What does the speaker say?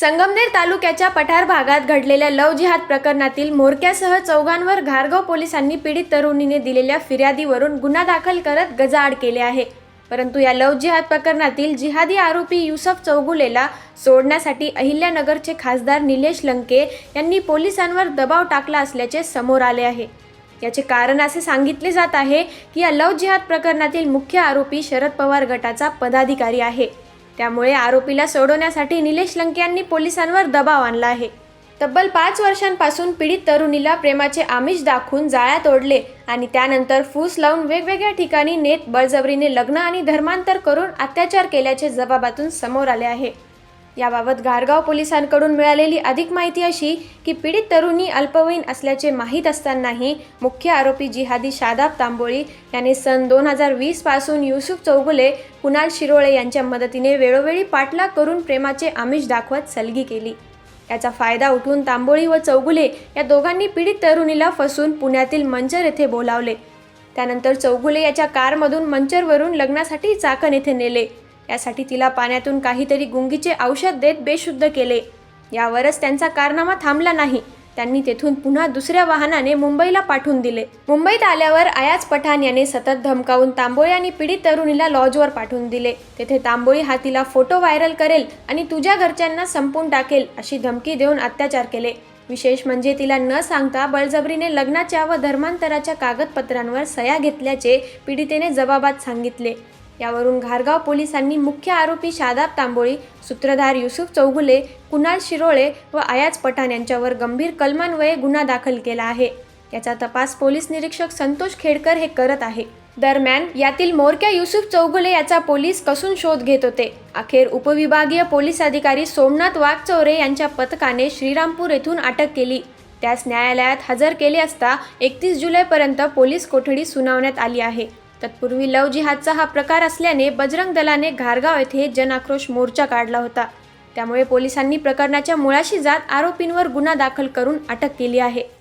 संगमनेर तालुक्याच्या पठार भागात घडलेल्या लव जिहाद प्रकरणातील मोरक्यासह चौघांवर घारगाव पोलिसांनी पीडित तरुणीने दिलेल्या फिर्यादीवरून गुन्हा दाखल करत गजाआड केले आहे. परंतु या लव जिहाद प्रकरणातील जिहादी आरोपी युसफ चौगुलेला सोडण्यासाठी अहिल्यानगरचे खासदार निलेश लंके यांनी पोलिसांवर दबाव टाकला असल्याचे समोर आले आहे. याचे कारण असे सांगितले जात आहे की या लव जिहाद प्रकरणातील मुख्य आरोपी शरद पवार गटाचा पदाधिकारी आहे. त्यामुळे आरोपीला सोडवण्यासाठी निलेश लंके यांनी पोलिसांवर दबाव आणला आहे. तब्बल पाच वर्षांपासून पीडित तरुणीला प्रेमाचे आमिष दाखवून जाळ्यात ओढले आणि त्यानंतर फूस लावून वेगवेगळ्या ठिकाणी नेत बळजबरीने लग्न आणि धर्मांतर करून अत्याचार केल्याचे जबाबातून समोर आले आहे. याबाबत गारगाव पोलिसांकडून मिळालेली अधिक माहिती अशी की पीडित तरुणी अल्पवयीन असल्याचे माहीत असतानाही मुख्य आरोपी जिहादी शादाब तांबोळी याने सन दोन हजार वीसपासून युसुफ चौगुले कुणाल शिरोळे यांच्या मदतीने वेळोवेळी पाठलाग करून प्रेमाचे आमिष दाखवत सलगी केली. याचा फायदा उठून तांबोळी व चौगुले या दोघांनी पीडित तरुणीला फसून पुण्यातील मंचर येथे बोलावले. त्यानंतर चौगुले याच्या कारमधून मंचरवरून लग्नासाठी चाकण येथे नेले. यासाठी तिला पाण्यातून काहीतरी गुंगीचे औषध देत बेशुद्ध केले. यावरच त्यांचा कारनामा थांबला नाही. त्यांनी तेथून पुन्हा दुसऱ्या वाहनाने मुंबईला पाठवून दिले. मुंबईत आल्यावर अयाज पठाण याने सतत धमकावून तांबोळी आणि पीडित तरुणीला लॉजवर पाठवून दिले. तेथे तांबोळी हा तिला फोटो व्हायरल करेल आणि तुझ्या घरच्यांना संपून टाकेल अशी धमकी देऊन अत्याचार केले. विशेष म्हणजे तिला न सांगता बळजबरीने लग्नाच्या व धर्मांतराच्या कागदपत्रांवर सह्या घेतल्याचे पीडितेने जबाबात सांगितले. यावरून घारगाव पोलिसांनी मुख्य आरोपी शादाब तांबोळी सूत्रधार युसुफ चौगुले कुणाल शिरोळे व अयाज पठाण यांच्यावर गंभीर कलमान्वये गुन्हा दाखल केला आहे. याचा तपास पोलीस निरीक्षक संतोष खेडकर हे करत आहे. दरम्यान यातील मोरक्या युसुफ चौगुले याचा पोलीस कसून शोध घेत होते. अखेर उपविभागीय पोलीस अधिकारी सोमनाथ वाघचौरे यांच्या पथकाने श्रीरामपूर येथून अटक केली. त्यास न्यायालयात हजर केले असता एकतीस जुलैपर्यंत पोलीस कोठडी सुनावण्यात आली आहे. तत्पूर्वी लव जिहादचा हा प्रकार असल्याने बजरंग दलाने घारगाव येथे जनाक्रोश मोर्चा काढला होता. त्यामुळे पोलिसांनी प्रकरणाच्या मुळाशी जात आरोपींवर गुन्हा दाखल करून अटक केली आहे.